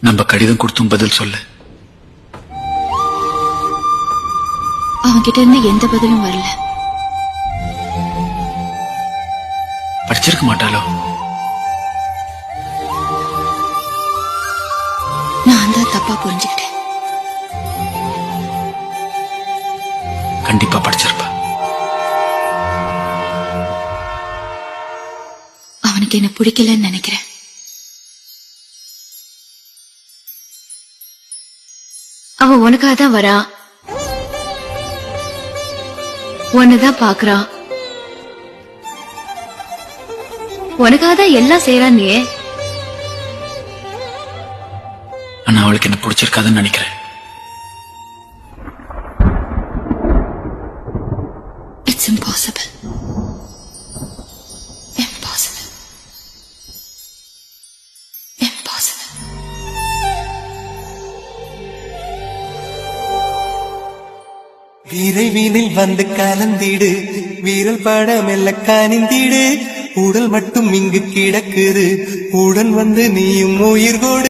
நம்ம கடிதம் கொடுத்தும் பதில் சொல்லு. அவன்கிட்ட இருந்து எந்த பதிலும் வரல. படிச்சிருக்க மாட்டாளோ? நான் தான் தப்பா புரிஞ்சுக்கிட்டேன். கண்டிப்பா படிச்சிருப்பா. அவனுக்கு என்ன பிடிக்கலன்னு நினைக்கிறேன். அவன் உனக்காக தான் வரா. உன்னதான் பாக்குறான் உனக்காக தான் எல்லாம் செய்யறான் நீ ஆனா அவளுக்கு என்ன பிடிச்சிருக்காதுன்னு நினைக்கிறேன். இட்ஸ் இம்பாசிபிள் விரைவினில் வந்து கலந்திடு. வீரல் படம் எல்ல கனிந்திடு. உடல் மட்டும் இங்கு கிடக்குது. உடன் வந்து நீயும் உயிர் கொடு.